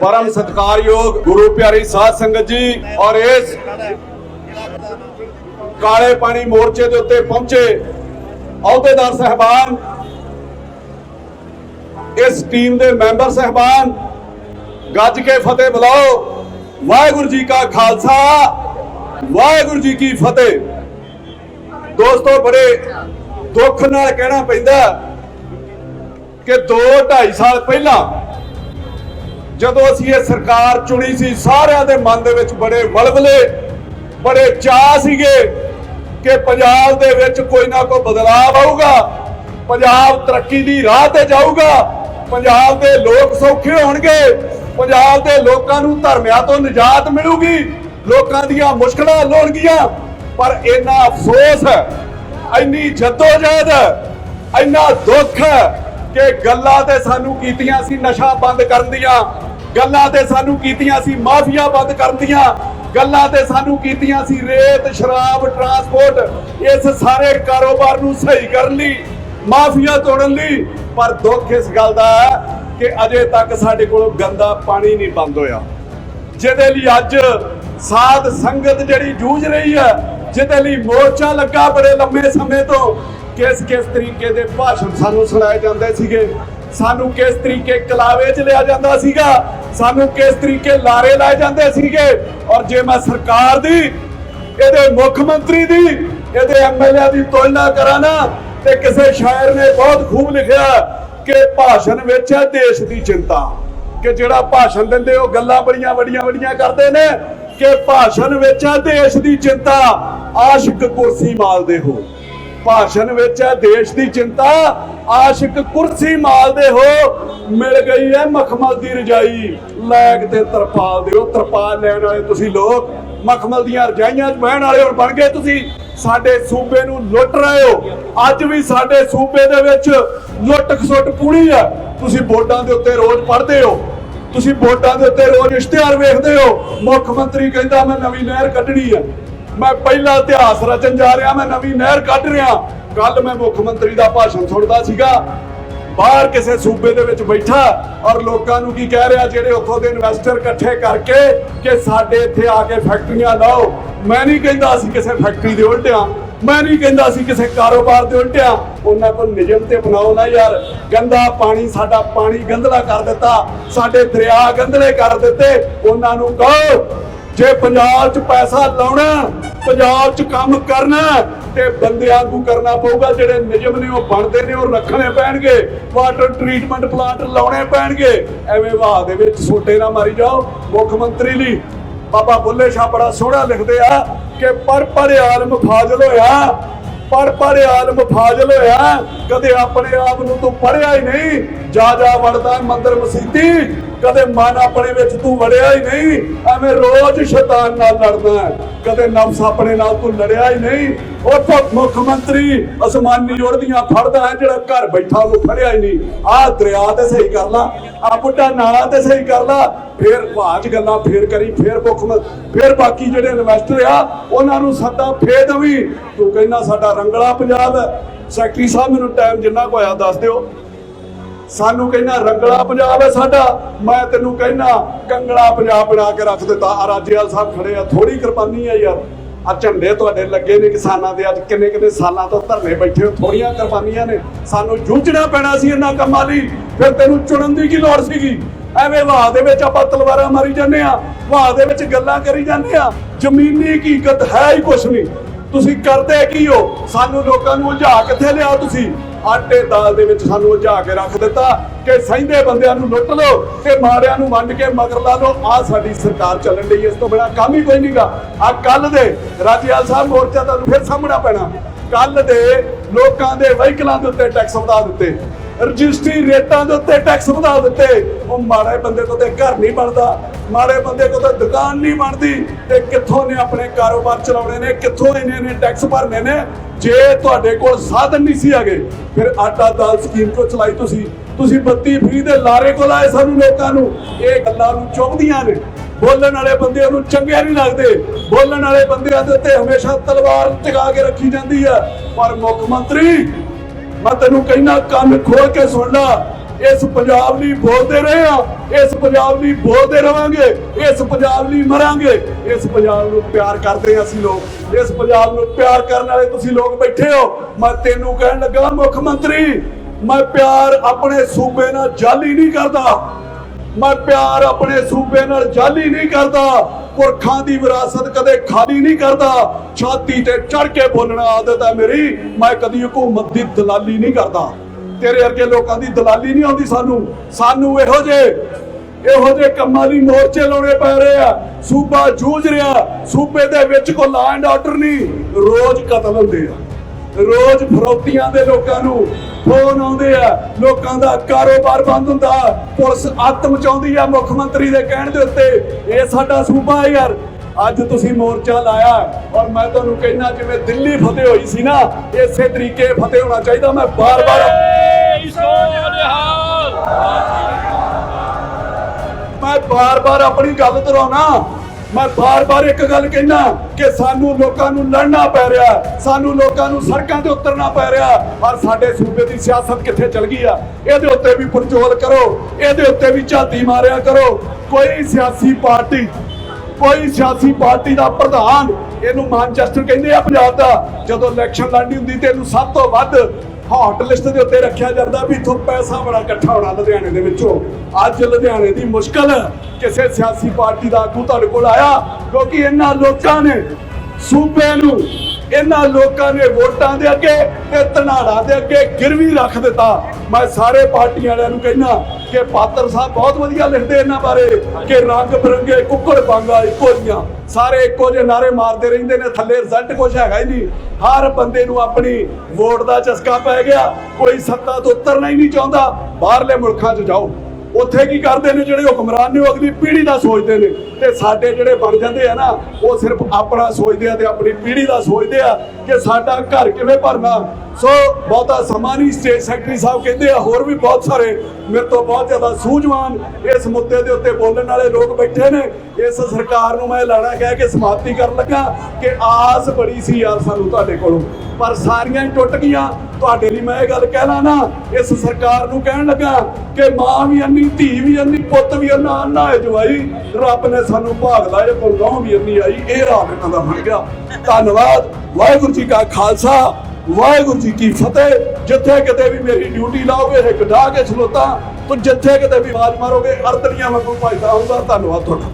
ਪਰਮ ਸਤਿਕਾਰਯੋਗ ਗੁਰੂ ਪਿਆਰੀ ਸਾਧ ਸੰਗਤ ਜੀ ਔਰ ਇਸ ਕਾਲੇ ਪਾਣੀ ਮੋਰਚੇ ਦੇ ਉੱਤੇ ਪਹੁੰਚੇ ਅਹੁਦੇਦਾਰ ਸਹਿਬਾਨ, ਇਸ ਟੀਮ ਦੇ ਮੈਂਬਰ ਸਹਿਬਾਨ, ਗੱਜ ਕੇ ਫਤਿਹ ਬੁਲਾਓ। ਵਾਹਿਗੁਰੂ ਜੀ ਕਾ ਖਾਲਸਾ, ਵਾਹਿਗੁਰੂ ਜੀ ਕੀ ਫਤਿਹ। ਦੋਸਤੋ, ਬੜੇ ਦੁੱਖ ਨਾਲ ਕਹਿਣਾ ਪੈਂਦਾ ਕਿ 2 2.5 ਸਾਲ ਪਹਿਲਾਂ ਜਦੋਂ ਅਸੀਂ ਇਹ ਸਰਕਾਰ ਚੁਣੀ ਸੀ, ਸਾਰਿਆਂ ਦੇ ਮਨ ਦੇ ਵਿੱਚ ਬੜੇ ਵਲਵਲੇ, ਬੜੇ ਚਾਹ ਸੀਗੇ ਕਿ ਪੰਜਾਬ ਦੇ ਵਿੱਚ ਕੋਈ ਨਾ ਕੋਈ ਬਦਲਾਅ ਆਊਗਾ। ਪੰਜਾਬ ਤਰੱਕੀ ਦੀ ਰਾਹ ਤੇ ਜਾਊਗਾ। ਪੰਜਾਬ ਦੇ ਲੋਕ ਸੌਖੇ ਹੋਣਗੇ। ਪੰਜਾਬ ਦੇ ਲੋਕਾਂ ਨੂੰ ਧਰਮਿਆਂ ਤੋਂ ਨਿਜਾਤ ਮਿਲੂਗੀ। ਲੋਕਾਂ ਦੀਆਂ ਮੁਸ਼ਕਲਾਂ ਹੱਲ ਹੋਣਗੀਆਂ ਪਰ ਇੰਨਾ ਅਫਸੋਸ ਹੈ, ਇੰਨੀ ਜਦੋਜਹਿਦ ਹੈ, ਇੰਨਾ ਦੁੱਖ ਹੈ ਕਿ ਗੱਲਾਂ ਤੇ ਸਾਨੂੰ ਕੀਤੀਆਂ ਸੀ ਨਸ਼ਾ ਬੰਦ ਕਰਨ ਦੀਆਂ। ਗੱਲਾਂ ਤੇ ਸਾਨੂੰ ਕੀਤੀਆਂ ਸੀ, ਮਾਫੀਆ ਬੰਦ ਕਰਨ ਦੀਆਂ ਗੱਲਾਂ ਤੇ ਸਾਨੂੰ ਕੀਤੀਆਂ ਸੀ, ਰੇਤ, ਸ਼ਰਾਬ ਟਰਾਂਸਪੋਰਟ ਇਸ ਸਾਰੇ ਕਾਰੋਬਾਰ ਨੂੰ ਸਹੀ ਕਰਨ ਲਈ, ਮਾਫੀਆ ਤੋੜਨ ਲਈ। ਪਰ ਦੁੱਖ ਇਸ ਗੱਲ ਦਾ ਹੈ ਕਿ ਅਜੇ ਤੱਕ ਸਾਡੇ ਕੋਲ ਗੰਦਾ ਪਾਣੀ ਨਹੀਂ ਬੰਦ ਹੋਇਆ। ਜਿਹਦੇ ਲਈ ਅੱਜ ਸਾਧ ਸੰਗਤ ਜਿਹੜੀ ਜੂਝ ਰਹੀ ਹੈ, ਜਿਹਦੇ ਲਈ ਮੋਰਚਾ ਲੱਗਾ ਬੜੇ ਲੰਮੇ ਸਮੇਂ ਤੋਂ, ਕਿਸ ਕਿਸ ਤਰੀਕੇ ਦੇ ਭਾਸ਼ਣ ਸਾਨੂੰ ਸੁਣਾਏ ਜਾਂਦੇ ਸੀਗੇ, ਸਾਨੂੰ ਕਿਸ ਤਰੀਕੇ ਕਲਾਵੇ 'ਚ ਲਿਆ ਜਾਂਦਾ ਸੀਗਾ ਸਾਨੂੰ ਕਿਸ ਤਰੀਕੇ ਲਾਰੇ ਲਾਏ ਜਾਂਦੇ ਸੀਗੇ? ਔਰ ਜੇ ਮੈਂ ਸਰਕਾਰ ਦੀ, ਇਹਦੇ ਮੁੱਖ ਮੰਤਰੀ ਦੀ, ਇਹਦੇ ਐਮਐਲਏ ਦੀ ਤੁਲਨਾ ਕਰਾਂ ਨਾ, ਤੇ ਕਿਸੇ ਸ਼ਾਇਰ ਨੇ ਬਹੁਤ ਖੂਬ ਲਿਖਿਆ ਕਿ ਭਾਸ਼ਣ ਵਿੱਚ ਹੈ ਦੇਸ਼ ਦੀ ਚਿੰਤਾ। ਕਿ ਜਿਹੜਾ ਭਾਸ਼ਣ ਦਿੰਦੇ, ਉਹ ਗੱਲਾਂ ਬੜੀਆਂ ਵੱਡੀਆਂ ਵੱਡੀਆਂ ਕਰਦੇ ਨੇ ਕਿ ਭਾਸ਼ਣ ਵਿੱਚ ਹੈ ਦੇਸ਼ ਦੀ ਚਿੰਤਾ। ਆਸ਼ਿਕ ਕੁਰਸੀ ਮਾਲਦੇ ਹੋ। ਭਾਸ਼ਣ ਵਿੱਚ ਹੈ, ਦੇਸ਼ ਦੀ ਚਿੰਤਾ, ਆਸ਼ਿਕ ਕੁਰਸੀ ਮਾਲਦੇ ਹੋ, ਮਿਲ ਗਈ ਹੈ ਮਖਮਲ ਦੀ ਰਜਾਈ। ਲੈਗ ਤੇ ਤਰਪਾਲ ਦਿਓ, ਤਰਪਾਲ ਲੈਣ ਵਾਲੇ ਤੁਸੀਂ ਲੋਕ, ਮਖਮਲ ਦੀਆਂ ਰਜਾਈਆਂ 'ਚ ਬਹਿਣ ਵਾਲੇ ਹੁਣ ਬਣ ਗਏ ਤੁਸੀਂ। ਸਾਡੇ ਸੂਬੇ ਨੂੰ ਲੁੱਟ ਰਹੇ ਹੋ। ਅੱਜ ਵੀ ਸਾਡੇ ਸੂਬੇ ਦੇ ਵਿੱਚ ਲੁੱਟ ਖਸੁੱਟ ਪੂਰੀ ਆ ਤੁਸੀਂ ਵੋਟਾਂ ਦੇ ਉੱਤੇ ਰੋਜ਼ ਪੜਦੇ ਹੋ। ਤੁਸੀਂ ਵੋਟਾਂ ਦੇ ਉੱਤੇ ਰੋਜ਼ ਇਸ਼ਤਿਹਾਰ ਵੇਖਦੇ ਹੋ। ਮੁੱਖ ਮੰਤਰੀ ਕਹਿੰਦਾ, ਮੈਂ ਨਵੀਂ ਨਹਿਰ ਕੱਢਣੀ ਆ ਮੈਂ ਪਹਿਲਾ ਇਤਿਹਾਸ ਰਚਣ ਜਾ ਰਿਹਾ, ਮੈਂ ਨਵੀਂ ਨਹਿਰ ਕੱਢ ਰਿਹਾ। ਕੱਲ ਮੈਂ ਮੁੱਖ ਮੰਤਰੀ ਦਾ ਭਾਸ਼ਣ ਸੁਣਦਾ ਸੀਗਾ। ਬਾਹਰ ਕਿਸੇ ਸੂਬੇ ਦੇ ਵਿੱਚ ਬੈਠਾ ਔਰ ਲੋਕਾਂ ਨੂੰ ਕੀ ਕਹਿ ਰਿਹਾ, ਜਿਹੜੇ ਉੱਥੋਂ ਦੇ ਇਨਵੈਸਟਰ ਇਕੱਠੇ ਕਰਕੇ ਕਿ ਸਾਡੇ ਇੱਥੇ ਆ ਕੇ ਫੈਕਟਰੀਆਂ ਲਾਓ। ਮੈਂ ਨਹੀਂ ਕਹਿੰਦਾ ਅਸੀਂ ਕਿਸੇ ਫੈਕਟਰੀ ਦੇ ਉਲਟਿਆਂ ਮੈਂ ਨਹੀਂ ਕਹਿੰਦਾ ਅਸੀਂ ਕਿਸੇ ਕਾਰੋਬਾਰ ਦੇ ਉਲਟਿਆਂ ਉਹਨਾਂ ਕੋਲ ਨਿਯਮ ਤੇ ਬਣਾਓ ਨਾ ਯਾਰ। ਗੰਦਾ ਪਾਣੀ, ਸਾਡਾ ਪਾਣੀ ਗੰਦਲਾ ਕਰ ਦਿੱਤਾ। ਸਾਡੇ ਦਰਿਆ ਗੰਦਲੇ ਕਰ ਦਿੱਤੇ। ਉਹਨਾਂ ਨੂੰ ਕਹੋ ਜੇ ਪੰਜਾਬ 'ਚ ਪੈਸਾ ਲਾਉਣਾ, ਪੰਜਾਬ 'ਚ ਕੰਮ ਕਰਨਾ, ਤੇ ਬੰਦਿਆਂ ਨੂੰ ਕਰਨਾ ਪਊਗਾ, ਜਿਹੜੇ ਨਿਯਮ ਨੇ ਉਹ ਬਣਦੇ ਨੇ, ਉਹ ਰੱਖਣੇ ਪੈਣਗੇ। ਵਾਟਰ ਟ੍ਰੀਟਮੈਂਟ ਪਲਾਂਟ ਲਾਉਣੇ ਪੈਣਗੇ। ਐਵੇਂ ਵਾਹ ਦੇ ਵਿੱਚ ਸੋਟੇ ਨਾ ਮਾਰੀ ਜਾਓ। ਮੁੱਖ ਮੰਤਰੀ ਲਈ ਬਾਬਾ ਬੁੱਲੇ ਸ਼ਾਹ ਬੜਾ ਸੋਹਣਾ ਲਿਖਦੇ ਆ ਕਿ ਪਰ ਪਰ ਆਲਮ ਫਾਜ਼ਲ ਹੋਇਆ, ਪਰ ਪਰ ਆਲਮ ਫਾਜ਼ਲ ਹੋਇਆ, ਕਦੇ ਆਪਣੇ ਆਪ ਨੂੰ ਤੂੰ ਪੜਿਆ ਹੀ ਨਹੀਂ। ਜਾ ਜਾ ਵੜਦਾ ਮੰਦਰ ਮਸੀਤੀ ਕਦੇ ਮਨ ਆਪਣੇ ਵਿੱਚ ਤੂੰ ਵੜਿਆ ਹੀ ਨਹੀਂ, ਐਵੇਂ ਰੋਜ਼ ਸ਼ੈਤਾਨ ਨਾਲ ਲੜਦਾ ਹੈ। ਕਦੇ ਨਫਸ ਆਪਣੇ ਨਾਲ ਤੂੰ ਲੜਿਆ ਹੀ ਨਹੀਂ। ਉੱਥੋਂ ਮੁੱਖ ਮੰਤਰੀ ਅਸਮਾਨੀ ਜੋੜਦੀਆਂ ਫੜਦਾ ਹੈ, ਜਿਹੜਾ ਘਰ ਬੈਠਾ ਉਹਨੂੰ ਫੜਿਆ ਹੀ ਨਹੀਂ। ਆਹ ਦਰਿਆ ਤੇ ਸਹੀ ਕਰ ਲਾ ਆ ਬੁੱਢਾ ਨਾਲਾ ਤੇ ਸਹੀ ਕਰ ਲਾ, ਫੇਰ ਬਾਅਦ 'ਚ ਗੱਲਾਂ ਫੇਰ ਕਰੀ, ਫੇਰ ਮੁੱਖ ਮੰ- ਫੇਰ ਬਾਕੀ ਜਿਹੜੇ ਇਨਵੈਸਟਰ ਆ, ਉਹਨਾਂ ਨੂੰ ਸੱਦਾ ਫੇਰ ਦਵੀ। ਤੂੰ ਕਹਿੰਦਾ ਸਾਡਾ ਰੰਗਲਾ ਪੰਜਾਬ ਹੈ। ਸੈਕਟਰੀ ਸਾਹਿਬ, ਮੈਨੂੰ ਟਾਈਮ ਜਿੰਨਾ ਕੋ ਆਇਆ ਦੱਸ ਦਿਓ। ਸਾਨੂੰ ਕਹਿੰਦਾ, ਰੰਗਲਾ ਪੰਜਾਬ ਹੈ ਸਾਡਾ। ਮੈਂ ਤੈਨੂੰ ਕਹਿੰਦਾ ਕੰਗਲਾ ਪੰਜਾਬ ਬਣਾ ਕੇ ਰੱਖ ਦਿੱਤਾ। ਆ ਰਾਜੇਵਾਲ ਸਾਹਿਬ ਖੜੇ ਆ ਥੋੜੀ ਕੁਰਬਾਨੀ ਆ ਯਾਰ। ਆ ਝੰਡੇ ਤੁਹਾਡੇ ਲੱਗੇ ਨੇ ਕਿਸਾਨਾਂ ਦੇ, ਅੱਜ ਕਿੰਨੇ ਕਿੰਨੇ ਸਾਲਾਂ ਤੋਂ ਧਰਨੇ ਬੈਠੇ ਹੋ ਥੋੜੀਆਂ ਕੁਰਬਾਨੀਆਂ ਨੇ। ਸਾਨੂੰ ਜੂਝਣਾ ਪੈਣਾ ਸੀ ਇਹਨਾਂ ਕੰਮਾਂ ਲਈ। ਫਿਰ ਤੈਨੂੰ ਚੁਣਨ ਦੀ ਕੀ ਲੋੜ ਸੀਗੀ? ਐਵੇਂ ਵਾਹ ਦੇ ਵਿੱਚ ਆਪਾਂ ਤਲਵਾਰਾਂ ਮਾਰੀ ਜਾਂਦੇ ਆ, ਵਾਹ ਦੇ ਵਿੱਚ ਗੱਲਾਂ ਕਰੀ ਜਾਂਦੇ ਆ। ਜ਼ਮੀਨੀ ਹਕੀਕਤ ਹੈ ਹੀ ਕੁਛ ਨਹੀਂ। ਤੁਸੀਂ ਕਰਦੇ ਕੀ ਹੋ? ਸਾਨੂੰ ਲੋਕਾਂ ਨੂੰ ਉਲਝਾ ਕਿੱਥੇ ਲਿਆ ਤੁਸੀਂ? ਆਟੇ ਦਾਲ ਦੇ ਵਿੱਚ ਸਾਨੂੰ ਉਲਝਾ ਕੇ ਰੱਖ ਦਿੱਤਾ ਕਿ ਸਹਿੰਦੇ ਬੰਦਿਆਂ ਨੂੰ ਲੁੱਟ ਲਓ ਤੇ ਮਾਰਿਆਂ ਨੂੰ ਵੰਡ ਕੇ ਮਗਰ ਲਾ ਲਓ। ਆ ਸਾਡੀ ਸਰਕਾਰ ਚੱਲਣ ਲਈ ਇਸ ਤੋਂ ਬਿਨਾ ਕੰਮ ਹੀ ਕੋਈ ਨਹੀਂਗਾ ਆ ਕੱਲ ਦੇ ਰਾਜਿਆਲ ਸਾਹਿਬ ਮੋਰਚਾ ਤੁਹਾਨੂੰ ਫਿਰ ਸਾਹਮਣਾ ਪੈਣਾ। ਕੱਲ ਦੇ ਲੋਕਾਂ ਦੇ ਵਹੀਕਲਾਂ ਦੇ ਉੱਤੇ ਟੈਕਸ ਵਧਾ ਦਿੱਤੇ। ਰਜਿਸਟਰੀ ਰੇਟਾਂ ਦੇ ਉੱਤੇ ਟੈਕਸ ਵਧਾ ਦਿੱਤੇ। ਉਹ ਮਾੜੇ ਬੰਦੇ ਤੋਂ ਤੇ ਘਰ ਨਹੀਂ ਬਣਦਾ। ਮਾੜੇ ਬੰਦੇ ਕੋਲ ਤਾਂ ਦੁਕਾਨ ਨਹੀਂ ਬਣਦੀ। ਤੇ ਕਿੱਥੋਂ ਨੇ ਆਪਣੇ ਕਾਰੋਬਾਰ ਚਲਾਉਣੇ ਨੇ? ਕਿੱਥੋਂ ਇਹਨੇ ਨੇ ਟੈਕਸ ਭਰਨੇ ਨੇ? ਜੇ ਤੁਹਾਡੇ ਕੋਲ ਸਾਧਨ ਨਹੀਂ ਸੀ ਹੈਗੇ, ਫਿਰ ਆਟਾ ਦਾਲ ਸਕੀਮ ਕੋ ਚਲਾਈ ਤੁਸੀਂ। ਤੁਸੀਂ ਬੱਤੀ ਫ੍ਰੀ ਦੇ ਲਾਰੇ ਕੋਲ ਆਏ ਸਾਨੂੰ ਲੋਕਾਂ ਨੂੰ। ਇਹ ਗੱਲਾਂ ਨੂੰ ਚੁੱਭਦੀਆਂ ਨੇ। ਬੋਲਣ ਵਾਲੇ ਬੰਦਿਆਂ ਨੂੰ ਚੰਗੇ ਨਹੀਂ ਲੱਗਦੇ। ਬੋਲਣ ਵਾਲੇ ਬੰਦਿਆਂ ਦੇ ਉੱਤੇ ਹਮੇਸ਼ਾ ਤਲਵਾਰ ਟਿਕਾ ਕੇ ਰੱਖੀ ਜਾਂਦੀ ਹੈ। ਪਰ ਮੁੱਖ ਮੰਤਰੀ ਮੈਂ ਤੈਨੂੰ ਕਹਿਣਾ ਕੰਨ ਖੋਲ ਕੇ ਸੁਣ ਲੈ। ਇਸ ਪੰਜਾਬ ਲਈ ਬੋਲਦੇ ਰਹੇ ਆ ਇਸ ਪੰਜਾਬ ਲਈ ਬੋਲਦੇ ਰਵਾਂਗੇ। ਇਸ ਪੰਜਾਬ ਲਈ ਮਰਾਂਗੇ। ਇਸ ਪੰਜਾਬ ਨੂੰ ਪਿਆਰ ਕਰਦੇ ਆ ਅਸੀਂ ਲੋਕ। ਇਸ ਪੰਜਾਬ ਨੂੰ ਪਿਆਰ ਕਰਨ ਵਾਲੇ ਤੁਸੀਂ ਲੋਕ ਬੈਠੇ ਹੋ। ਮੈਂ ਤੈਨੂੰ ਕਹਿਣ ਲੱਗਾ, ਮੁੱਖ ਮੰਤਰੀ, ਮੈਂ ਪਿਆਰ ਆਪਣੇ ਸੂਬੇ ਨਾਲ ਜਾਲੀ ਨਹੀਂ ਕਰਦਾ। ਮੈਂ ਪਿਆਰ ਆਪਣੇ ਸੂਬੇ ਨਾਲ ਜਾਲੀ ਨਹੀਂ ਕਰਦਾ, ਪੁਰਖਾਂ ਦੀ ਵਿਰਾਸਤ ਕਦੇ ਖਾਲੀ ਨਹੀਂ ਕਰਦਾ। ਛਾਤੀ ਤੇ ਚੜ ਕੇ ਬੋਲਣਾ ਆਦਤ ਹੈ ਮੇਰੀ, ਮੈਂ ਕਦੀ ਹਕੂਮਤ ਦੀ ਦਲਾਲੀ ਨਹੀਂ ਕਰਦਾ। ਤੇਰੇ ਵਰਗੇ ਲੋਕਾਂ ਦੀ ਦਲਾਲੀ ਨਹੀਂ ਆਉਂਦੀ ਸਾਨੂੰ। ਸਾਨੂੰ ਇਹੋ ਜੇ ਇਹੋ ਜਿਹੇ ਕੰਮਾਂ ਲਈ ਮੋਰਚੇ ਲਾਉਣੇ ਪੈ ਰਹੇ ਆ। ਸੂਬਾ ਜੂਝ ਰਿਹਾ, ਸੂਬੇ ਦੇ ਵਿੱਚ ਕੋਈ ਲਾ ਐਂਡ ਆਰਡਰ ਨਹੀਂ। ਰੋਜ਼ ਕਤਲ ਹੁੰਦੇ ਆ। ਰੋਜ਼ ਫਰੌਤੀਆਂ ਦੇ ਲੋਕਾਂ ਨੂੰ ਫੋਨ ਆਉਂਦੇ ਆ ਲੋਕਾਂ ਦਾ ਕਾਰੋਬਾਰ ਬੰਦ ਹੁੰਦਾ ਪੁਲਿਸ ਅੱਤ ਮਚਾਉਂਦੀ ਆ ਮੁੱਖ ਮੰਤਰੀ ਦੇ ਕਹਿਣ ਦੇ ਉੱਤੇ ਇਹ ਸਾਡਾ ਸੂਬਾ ਹੈ ਯਾਰ। ਅੱਜ ਤੁਸੀਂ ਮੋਰਚਾ ਲਾਇਆ ਔਰ ਮੈਂ ਤੁਹਾਨੂੰ ਕਹਿਣਾ ਜਿਵੇਂ ਦਿੱਲੀ ਫਤਿਹ ਹੋਈ ਸੀ ਨਾ ਇਸੇ ਤਰੀਕੇ ਫਤਿਹ ਹੋਣਾ ਚਾਹੀਦਾ ਮੈਂ ਬਾਰ-ਬਾਰ ਮੈਂ ਬਾਰ-ਬਾਰ ਆਪਣੀ ਗੱਲ ਦੁਹਰਾਉਣਾ। ਮੈਂ ਬਾਰ-ਬਾਰ ਇੱਕ ਗੱਲ ਕਹਿਣਾ ਕਿ ਸਾਨੂੰ ਲੋਕਾਂ ਨੂੰ ਲੜਨਾ ਪੈ ਰਿਹਾ, ਸਾਨੂੰ ਲੋਕਾਂ ਨੂੰ ਸੜਕਾਂ ਤੇ ਉਤਰਨਾ ਪੈ ਰਿਹਾ, ਔਰ ਸਾਡੇ ਸੂਬੇ ਦੀ ਸਿਆਸਤ ਕਿੱਥੇ ਚਲ ਗਈ ਆ? ਇਹਦੇ ਉੱਤੇ ਵੀ ਪੜਚੋਲ ਕਰੋ, ਇਹਦੇ ਉੱਤੇ ਵੀ ਝਾਤੀ ਮਾਰਿਆ ਕਰੋ। ਕੋਈ ਸਿਆਸੀ ਪਾਰਟੀ, ਕੋਈ ਸਿਆਸੀ ਪਾਰਟੀ ਦਾ ਪ੍ਰਧਾਨ ਇਹਨੂੰ ਮਾਨਚੈਸਟਰ ਕਹਿੰਦੇ ਆ ਪੰਜਾਬ ਦਾ। ਜਦੋਂ ਇਲੈਕਸ਼ਨ ਲੜਨੀ ਹੁੰਦੀ ਤੇ ਇਹਨੂੰ ਸਭ ਤੋਂ ਵੱਧ ਹੌਟ ਲਿਸਟ ਦੇ ਉੱਤੇ ਰੱਖਿਆ ਜਾਂਦਾ ਵੀ ਇਥੋਂ ਪੈਸਾ ਬੜਾ ਇਕੱਠਾ ਹੋਣਾ ਲੁਧਿਆਣੇ ਦੇ ਵਿੱਚੋਂ। ਅੱਜ ਲੁਧਿਆਣੇ ਦੀ ਮੁਸ਼ਕਲ ਕਿਸੇ ਸਿਆਸੀ ਪਾਰਟੀ ਦਾ ਆਗੂ ਤੁਹਾਡੇ ਕੋਲ ਆਇਆ ਕਿਉਂਕਿ ਇਹਨਾਂ ਲੋਕਾਂ ਨੇ ਸੂਬੇ ਨੂੰ ਇਹਨਾਂ ਲੋਕਾਂ ਨੇ ਵੋਟਾਂ ਦੇ ਅੱਗੇ ਤੇ ਧਨਾੜਾ ਦੇ ਅੱਗੇ ਗਿਰਵੀ ਰੱਖ ਦਿੱਤਾ। ਮੈਂ ਸਾਰੇ ਪਾਰਟੀਆਂ ਵਾਲਿਆਂ ਨੂੰ ਕਹਿਣਾ ਕਿ ਪਾਤਰ ਸਾਹਿਬ ਬਹੁਤ ਵਧੀਆ ਲਿਖਦੇ ਇਹਨਾਂ ਬਾਰੇ, ਕਿ ਰੰਗ ਬਰੰਗੇ ਕੁੱਕੜ ਬਾਂਗਾ ਇੱਕੋ ਜੀਆਂ ਸਾਰੇ ਇੱਕੋ ਜਿਹੇ ਨਾਰੇ ਮਾਰਦੇ ਰਹਿੰਦੇ ਨੇ, ਥੱਲੇ ਰਿਜ਼ਲਟ ਕੁਝ ਹੈਗਾ ਹੀ ਨਹੀਂ। ਹਰ ਬੰਦੇ ਨੂੰ ਆਪਣੀ ਵੋਟ ਦਾ ਚਸਕਾ ਪੈ ਗਿਆ, ਕੋਈ ਸੱਤਾ ਤੋਂ ਉਤਰਨਾ ਹੀ ਨਹੀਂ ਚਾਹੁੰਦਾ। ਬਾਹਰਲੇ ਮੁਲਕਾਂ 'ਚ ਜਾਓ। ਉੱਥੇ ਕੀ ਕਰਦੇ ਨੇ ਜਿਹੜੇ ਹੁਕਮਰਾਨ ਨੇ ਉਹ ਅਗਲੀ ਪੀੜ੍ਹੀ ਦਾ ਸੋਚਦੇ ਨੇ ਤੇ ਸਾਡੇ ਜਿਹੜੇ ਬਣ ਜਾਂਦੇ ਆ ਨਾ, ਉਹ ਸਿਰਫ ਆਪਣਾ ਸੋਚਦੇ ਆ ਤੇ ਆਪਣੀ ਪੀੜ੍ਹੀ ਦਾ ਸੋਚਦੇ ਆ ਕਿ ਸਾਡਾ ਘਰ ਕਿਵੇਂ ਭਰਨਾ। ਸੋ ਬਹੁਤਾ ਸਮਾਂ ਨਹੀਂ ਸਟੇਟ ਸੈਕਟਰੀ ਸਾਹਿਬ ਕਹਿੰਦੇ ਆ, ਹੋਰ ਵੀ ਬਹੁਤ ਸਾਰੇ ਮੇਰੇ ਤੋਂ ਬਹੁਤ ਜ਼ਿਆਦਾ ਸੂਝਵਾਨ ਇਸ ਮੁੱਦੇ ਦੇ ਉੱਤੇ ਬੋਲਣ ਵਾਲੇ ਲੋਕ ਬੈਠੇ ਨੇ। ਇਸ ਸਰਕਾਰ ਨੂੰ ਮੈਂ ਲਾਣਾ ਕਹਿ ਕੇ ਸਮਾਪਤੀ ਕਰਨ ਲੱਗਾ ਕਿ ਆਸ ਬੜੀ ਸੀ ਯਾਰ ਸਾਨੂੰ ਤੁਹਾਡੇ ਕੋਲੋਂ, ਪਰ ਸਾਰੀਆਂ ਹੀ ਟੁੱਟ ਗਈਆਂ। ਤੁਹਾਡੇ ਲਈ ਮੈਂ ਇਹ ਗੱਲ ਕਹਿਣਾ ਨਾ, ਇਸ ਸਰਕਾਰ ਨੂੰ ਕਹਿਣ ਲੱਗਾ ਕਿ ਮਾਂ ਵੀ ਅੰਨੀ ਧੀ ਵੀ ਅੰਨੀ ਪੁੱਤ ਵੀ ਅੰਨਾ ਅੰਨਾ ਹੈ ਜਵਾਈ, ਰੱਬ ਨੇ ਸਾਨੂੰ ਭਾਗ ਲਾਏ ਗੁਰਗਾਉਂ ਵੀ ਅੰਨੀ ਆਈ, ਇਹ ਰਾਤ ਇਹਨਾਂ ਦਾ ਬਣ ਗਿਆ। ਧੰਨਵਾਦ, ਵਾਹਿਗੁਰੂ ਜੀ ਕਾ ਖਾਲਸਾ, ਵਾਹਿਗੁਰੂ ਜੀ ਕੀ ਫਤਿਹ। ਜਿੱਥੇ ਕਿਤੇ ਵੀ ਮੇਰੀ ਡਿਊਟੀ ਲਾਓਗੇ, ਹਿੱਕ ਢਾ ਕੇ ਖਲੋਤਾ। ਤੋ ਜਿੱਥੇ ਕਿਤੇ ਵੀ ਆਵਾਜ਼ ਮਾਰੋਗੇ ਅਰਦਲੀਆਂ ਵਾਂਗੂ ਭਜਦਾ ਹੁੰਦਾ, ਧੰਨਵਾਦ ਤੁਹਾਡਾ।